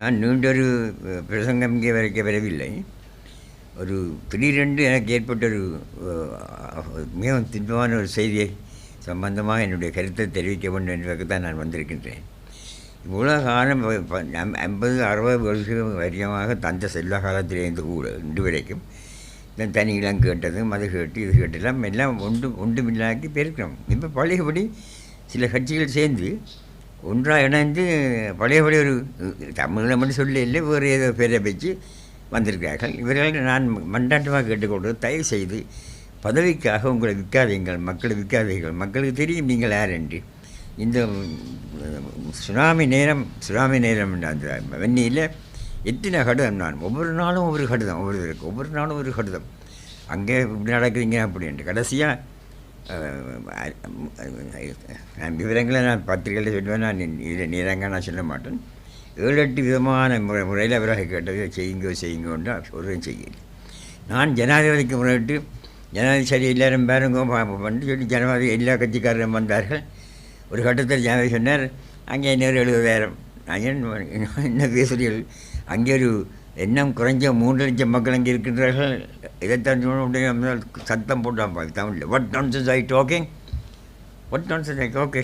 நான் நீண்டொரு பிரசங்கம் இங்கே வரைக்க வரவில்லை. ஒரு திடீரென்று எனக்கு ஏற்பட்ட ஒரு மிகவும் துன்பமான ஒரு செய்தியை சம்பந்தமாக என்னுடைய கருத்தை தெரிவிக்க வேண்டும் என்பதற்கு தான் நான் வந்திருக்கின்றேன். இவ்வளோ காலம் ஐம்பது அறுபது வருஷம் வரியமாக தந்த செல்ல காலத்திலேருந்து கூட இன்று வரைக்கும் இந்த தனி இளம் கேட்டதும் அது கேட்டு இது கேட்டெல்லாம் எல்லாம் ஒன்று ஒன்றுமில்லாக்கி பெருக்கிறோம் இப்போ பழையபடி சில கட்சிகள் சேர்ந்து ஒன்றாக இணைந்து பழையபடி ஒரு தமிழில் மட்டும் சொல்லி இல்லை வேறு ஏதோ பேரை வச்சு வந்திருக்கிறார்கள். இவர்கள் நான் மண்டாட்டமாக கேட்டுக்கொண்டு தயவு செய்து பதவிக்காக உங்களை விற்காதீங்கள் மக்களை விற்காதீர்கள். மக்களுக்கு தெரியும் நீங்கள் யார் என்று. இந்த சுனாமி நேரம் சுனாமி நேரம் அந்த வெந்நியில் எத்தனை கடிதம் நான் ஒவ்வொரு நாளும் ஒவ்வொரு கடிதம் ஒவ்வொரு ஒவ்வொரு நாளும் ஒரு கடிதம். அங்கே இப்படி நடக்குதுங்க அப்படின்ட்டு கடைசியாக விவரங்களை நான் பத்திரிகையில் சொல்லுவேன் நான் இதில் நேரங்க நான் சொல்ல மாட்டேன் ஏழு எட்டு விதமான முறை முறையில் அவராக கேட்டது செய்யுங்க செய்யுங்கன்னு ஒரு செய்யல நான் ஜனாதிபதிக்கு முறையிட்டு ஜனாதிபதி சரி எல்லாரும் பாருங்க பண்ணி சொல்லி ஜனாதிபதி எல்லா கட்சிக்காரரும் வந்தார்கள் ஒரு கட்டத்தில் ஜனாதிபதி சொன்னார் அங்கே இன்னொரு எழுபதாயிரம் நான் என்ன பேசுகிறீர்கள் அங்கே ஒரு எண்ணம் குறைஞ்ச மூன்று லட்சம் மக்கள் அங்கே இருக்கின்றார்கள் இதைத்தான் சத்தம் போட்டான் தமிழில் what nonsense I talking what nonsense I okay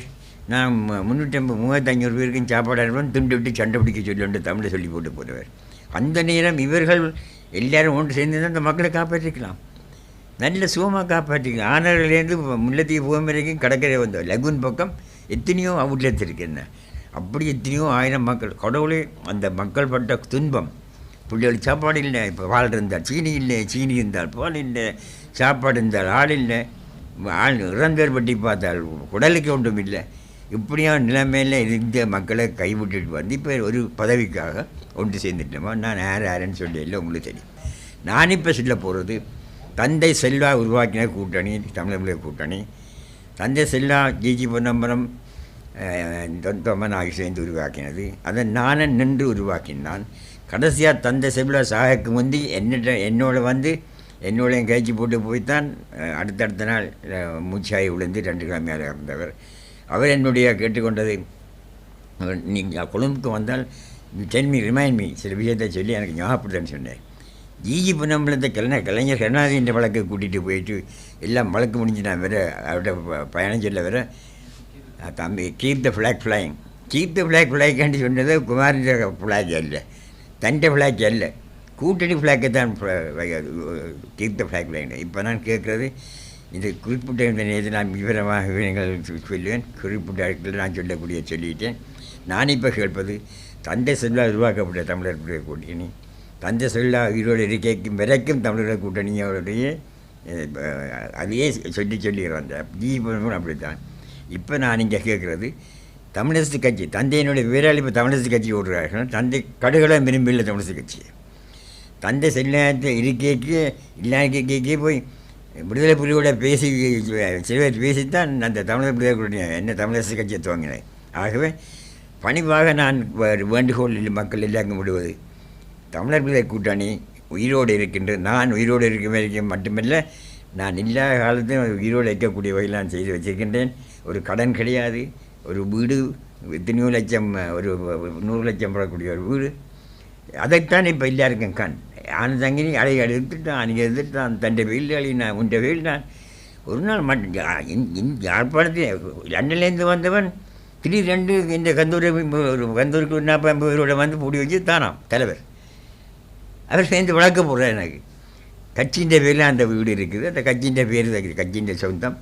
நான் முந்நூற்றி ஐம்பது மூவாயிரத்தஞ்சூறு பேருக்கும் சாப்பாடு அனுப்பணும் துண்டு விட்டு சண்டை பிடிக்க சொல்லுண்டு தமிழை சொல்லி போட்டு போடுவார் அந்த நேரம் இவர்கள் எல்லாரும் ஒன்று சேர்ந்து அந்த மக்களை காப்பாற்றிக்கலாம் நல்ல சுகமாக காப்பாற்றிக்கலாம் ஆனர்லேருந்து முல்லத்தீவு போகும் வரைக்கும் கடற்கரை வந்தோம் லகுன் பக்கம் எத்தனையோ அவுட்லெட்ஸ் இருக்குன்னு அப்படி எத்தனையோ ஆயிரம் மக்கள் கடவுளே அந்த மக்கள் பட்ட துன்பம் பிள்ளைகளுக்கு சாப்பாடு இல்லை இப்போ பால் இருந்தால் சீனி இல்லை சீனி இருந்தால் பால் இல்லை சாப்பாடு இருந்தால் ஆள் இல்லை. ஆள் இறந்தவர் பட்டி பார்த்தால் குடலுக்கு ஒன்றும் இல்லை. இப்படியான நிலைமையில் இருந்த மக்களை கைவிட்டுட்டு வந்து இப்போ ஒரு பதவிக்காக ஒன்று சேர்ந்துட்டோமா? நான் யார் யாருன்னு சொல்லி இல்லை உங்களுக்கு தெரியும். நான் இப்போ சொல்ல போகிறது தந்தை செல்வா உருவாக்கின கூட்டணி தமிழக கூட்டணி. தந்தை செல்வா ஜிஜி பொன்னம்பரம் தொந்தமன் ஆகி சேர்ந்து உருவாக்கினது. அதை நானே நின்று உருவாக்கினான். கடைசியாக தந்தை செல்வா சாகக்கு முந்தி என்னிட்ட என்னோட வந்து என்னோடய கேட்சி போட்டு போய்த்தான் அடுத்தடுத்த நாள் மூச்சாயி விழுந்து ரெண்டு கிழமையாக இருந்தவர் அவர் என்னுடைய கேட்டுக்கொண்டது நீங்கள் கொழும்புக்கு வந்தால் டெல்மி ரிமைண்ட் மீ சில விஷயத்தை சொல்லி எனக்கு ஞாபகப்படுத்தன்னு சொன்னேன். ஜிஜி பொன்னம்பலத்தை கலைஞர் கலைஞர் கருணாநிதியின் வழக்கு கூட்டிகிட்டு போயிட்டு எல்லாம் வழக்கு முடிஞ்சு நான் வேறு அவர்கிட்ட ப- பயணம் சொல்ல வேற தம்பி keep the flag flying keep the flag ஃப்ளைக்காண்டி சொன்னது குமாரின் ஃப்ளாக் இல்லை தண்டை ஃப்ளாக் அல்ல. கூட்டணி ஃப்ளாக்கை தான் தீர்த்த ஃப்ளாக் வேணும் இப்போ நான் கேட்குறது இந்த குறிப்பிட்ட இந்த நேரத்தில் நான் விவரமாக விவரங்கள் சொல்லுவேன். குறிப்பிட்ட இடத்துல நான் சொல்லக்கூடிய சொல்லிட்டேன். நான் இப்போ கேட்பது தந்தை செல்வா உருவாக்கப்பட்ட தமிழர் கூட்டணி தந்தை சொல்லா உயிரோடு இருக்கைக்கும் வரைக்கும் தமிழர் கூட்டணியோடைய அவருடைய அதையே சொல்லி சொல்லி அந்த ஜீவனும் அப்படித்தான். இப்போ நான் இங்கே கேட்குறது தமிழரசு கட்சி தந்தையினுடைய வீராளிப்பு தமிழரசு கட்சி ஓடுறார்கள் தந்தை கடுகளை விரும்பில்லை தமிழரசு கட்சி. தந்தை செல்லாத இருக்கைக்கு இல்லாக்கைக்கே போய் விடுதலை புலியோட பேசி சிறுவர் பேசித்தான் அந்த தமிழர் விடுதலை புலி என்ன தமிழரசு கட்சியை துவங்கினேன் ஆகவே பணிவாக நான் வேண்டுகோள் மக்கள் எல்லாருக்கும் விடுவது தமிழர் விடுதலை கூட்டணி உயிரோடு இருக்கின்ற நான் உயிரோடு இருக்க வரைக்கும் மட்டுமல்ல நான் இல்லாத காலத்தையும் உயிரோடு இருக்கக்கூடிய வகையில் நான் செய்து வச்சிருக்கின்றேன். ஒரு கடன் கிடையாது. ஒரு வீடு எத்தனையோ லட்சம் ஒரு நூறு லட்சம் போடக்கூடிய ஒரு வீடு அதைத்தான் இப்போ எல்லாருக்கும் கண் ஆனந்தங்கினி அதை எடுத்துட்டான் அன்றைக்கி எடுத்துட்டான் தண்டை வெயில் அழினான் உண்ட வெயில் நான் ஒரு நாள் மட்டும் யாழ்ப்பாணத்தில் லண்டன்லேருந்து வந்தவன் திடீர் ரெண்டு இந்த கந்தூரை ஒரு கந்தூருக்கு ஒரு நாற்பது ஐம்பது பேரோட வந்து பூடி வச்சு தானாம் தலைவர் அவர் சேர்ந்து வழக்க போடுறார் எனக்கு கட்சியின் பேரில் அந்த வீடு இருக்குது அந்த கட்சியின் பேர் கட்சியின் சொந்தம்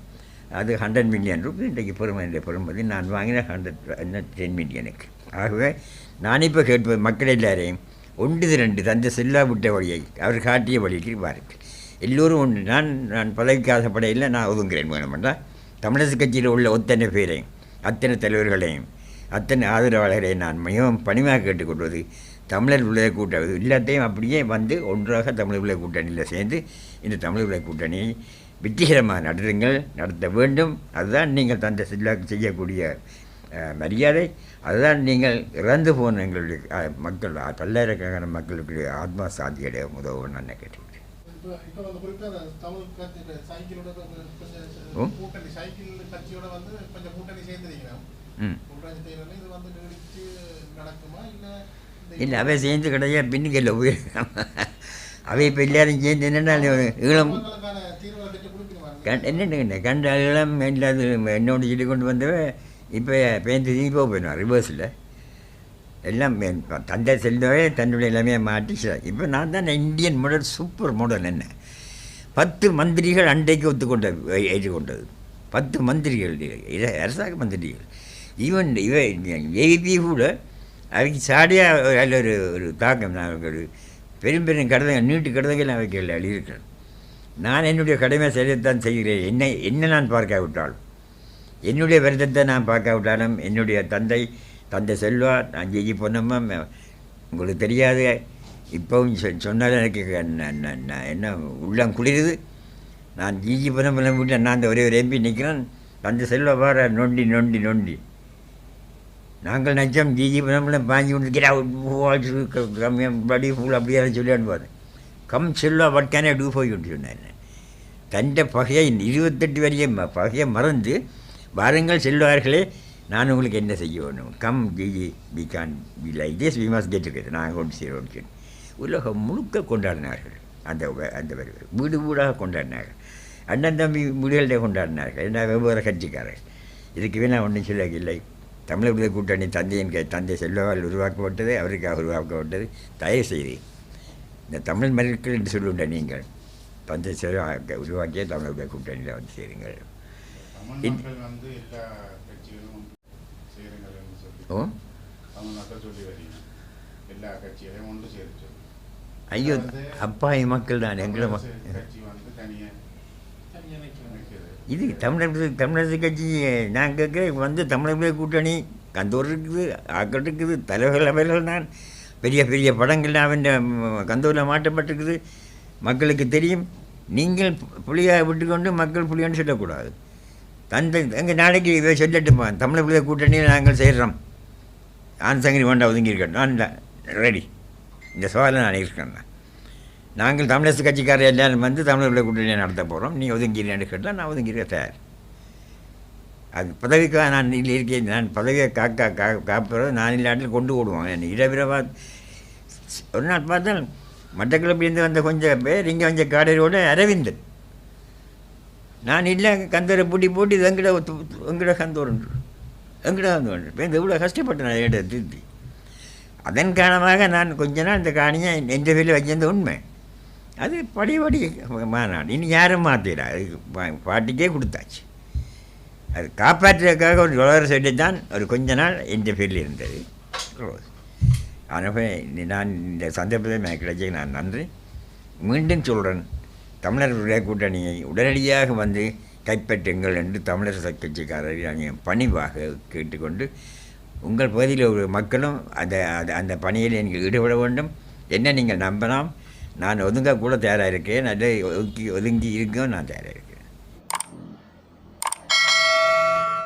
அது ஹண்ட்ரட் மில்லியன் ருபீஸ் இன்றைக்கு பெருமை பெருமதி நான் வாங்கின ஹண்ட்ரட் டென் மில்லியனுக்கு ஆகவே நான் இப்போ கேட்பது மக்கள் எல்லாரையும் ஒன்று ரெண்டு தந்த செல்லா விட்ட வழியை அவர் காட்டிய வழிக்கு பாருங்கள். எல்லோரும் ஒன்று நான் நான் பதவிக்கு ஆசைப்படையில் நான் ஒதுங்குறேன் வேணுமெண்டா தமிழரசு கட்சியில் உள்ள ஒத்தனை பேரையும் அத்தனை தலைவர்களையும் அத்தனை ஆதரவாளர்களையும் நான் மிகவும் பணிவாக கேட்டுக்கொள்வது தமிழர் உள்ள கூட்டணி எல்லாத்தையும் அப்படியே வந்து ஒன்றாக தமிழர் உள்ள கூட்டணியில் சேர்ந்து இந்த தமிழ் விளைய கூட்டணியை வெற்றிகரமாக நடத்துங்கள் நடத்த வேண்டும். அதுதான் நீங்கள் தந்தை செல்லாக்கு செய்யக்கூடிய மரியாதை. அதுதான் நீங்கள் இறந்து போன எங்களுடைய மக்கள் பல்லாயிரக்கணக்கான மக்களுடைய ஆத்மா சாந்தியடைய உதவும் நான் கேட்டுக்கிறேன். இல்ல இல்லை அவை சேர்ந்து கிடையா பின்னுக்கல்ல போய் அவை இப்போ எல்லாரும் சேர்ந்து என்னென்னா ஈழம் கண் என்னென்ன கண்ட ஈழம் என்னோட சொல்லி கொண்டு வந்தவ இப்போ பேந்து தீ போக போயிடும் ரிவர்ஸில் எல்லாம் தந்தை செல்வவே தன்னுடைய எல்லாமே மாட்டி இப்போ நான் தான் இந்தியன் மாடல் சூப்பர் மாடல் என்ன? பத்து மந்திரிகள் அண்டைக்கு ஒத்துக்கொண்ட ஏற்றுக்கொண்டது. பத்து மந்திரிகள் அரசாங்க மந்திரிகள். ஈவன் இவ ஏபி கூட அவைக்கு சாடியாக அதில் ஒரு ஒரு தாக்கம் நான் ஒரு பெரும் பெரும் கடிதங்க நீட்டு கடதங்கள் அவைக்கு எழுதியிருக்கிறேன். நான் என்னுடைய கடமை செய்யத்தான் செய்கிறேன். என்னை என்ன நான் பார்க்காவிட்டாலும். என்னுடைய விரதத்தை நான் பார்க்காவிட்டாலும் என்னுடைய தந்தை தந்தை செல்வா நான் ஜெயி பொன்னம்மா உங்களுக்கு தெரியாது. இப்போவும் சொ- சொன்னாலும் எனக்கு என்ன உள்ளம் குளிருது. நான் ஜிஜி பொன்னம்பலம் வீட்டில் நான் அந்த ஒரே ஒரு எம்பி நிற்கிறேன். தந்தை செல்வா வார நொண்டி நொண்டி நொண்டி. நாங்கள் நச்சம் ஜிஜி பொன்னம்பலம் பாஞ்சு கொண்டு கம்மியம் படி ஃபுல் அப்படியே சொல்லி அனுப்பாரு come Selva what can I do for you சொன்னேன் தൻ്റെ பகையை இருபத்தெட்டு வரையும் பகையை மறந்து வாருங்கள் செல்வார்களே நான் உங்களுக்கு என்ன செய்ய வேணும் come கிஜி we can we like this we must get together நாங்கள் கொண்டு சேரோம் சொல்லி உலகம் முழுக்க கொண்டாடினார்கள் அந்த அந்த வருவர் வீடு வீடாக கொண்டாடினார்கள் அண்ணன் தம்பி முடிகளில் கொண்டாடினார்கள் என்ன வெவ்வேறு கட்சிக்காரர்கள் இதுக்கு நான் ஒன்றும் சொல்ல இல்லை விடுதலை கூட்டணி தந்தையின் கை- தந்தை செல்வாவால் உருவாக்கப்பட்டது அவருக்காக உருவாக்கப்பட்டது தயவு செய்து இந்த தமிழ் மருக்கள் என்று சொல்லுண்ட நீங்கள் செல்வா உருவாக்கிய தமிழ் விடுதலை கூட்டணியில் வந்து சேருங்கள். ஓ? ஐயோ அப்பாவி மக்கள் தான் எங்களை இது தமிழர் தமிழரசு கட்சி நான் கேட்க வந்து தமிழர் விடுதலை கூட்டணி கந்தூர் இருக்குது ஆக்கள் இருக்குது தலைவர்கள் அவர்கள் தான். பெரிய பெரிய படங்கள் அவன் கந்தூரில் மாட்டப்பட்டிருக்குது மக்களுக்கு தெரியும். நீங்கள் புலியை விட்டுக்கொண்டு மக்கள் புளியன்னு சொல்லக்கூடாது. தந்தை எங்கள் நாளைக்கு இதை சொல்லட்டுமா தமிழர் விடுதலை கூட்டணியில் நாங்கள் செய்கிறோம் ஆன்சங்கரி வேண்டாம் ஒதுங்கியிருக்கேன் நான் ரெடி இந்த சவாலை நான் இருக்கேன் நாங்கள் தமிழரசு கட்சிக்காரர் எல்லாரும் வந்து தமிழர் விடுதலை கூட்டணியை நடத்த போகிறோம் நீ ஒதுங்கிறேன்னு கேட்டால் நான் ஒதுங்கிற தயார். அது பதவிக்காக நான் இல்லை இருக்கேன். நான் பதவியை காக்கா கா காப்பறது நான் இல்லாட்டில் கொண்டு ஓடுவோம். என்னை இடவிரவா ஒரு நாள் பார்த்தால் மட்டக்கிழப்பிலேருந்து வந்த கொஞ்சம் பேர் இங்கே வந்த காடரோட அரவிந்தன். நான் இல்லை கந்தரை பூட்டி போட்டு இது எங்கட எங்கட கந்தோரன்று எங்கட கந்தோரன்று இப்போ இவ்வளோ கஷ்டப்பட்டேன் நான் இடத்தை திருத்தி. அதன் காரணமாக நான் கொஞ்ச நாள் இந்த காணியை எந்த பேரில் வச்சிருந்த உண்மை. அது படி படி மாநாடு. இனி யாரும் மாற்றிடா அது பா- பாட்டிக்கே கொடுத்தாச்சு. அது காப்பாற்றுறதுக்காக ஒரு உலக செடி தான் ஒரு கொஞ்ச நாள் இந்த ஃபீல்டில் இருந்தது. ரோஸ் ஆனவே நான் இந்த சந்தர்ப்பத்தை எனக்கு கிடைச்ச நான் நன்றி. மீண்டும் சொல்கிறேன் தமிழர் கூட்டணியை உடனடியாக வந்து கைப்பற்றுங்கள் என்று தமிழர் கட்சிக்காரரை நான் பணிவாக கேட்டுக்கொண்டு உங்கள் பகுதியில் ஒரு மக்களும் அந்த அந்த- அந்த பணியில் நீங்கள் ஈடுபட வேண்டும். என்ன நீங்கள் நம்பலாம்? நான் ஒதுங்க கூட தயாராக இருக்கேன். அதை ஒதுக்கி ஒதுங்கி இருக்கவும் நான் தயாராக இருக்கேன்.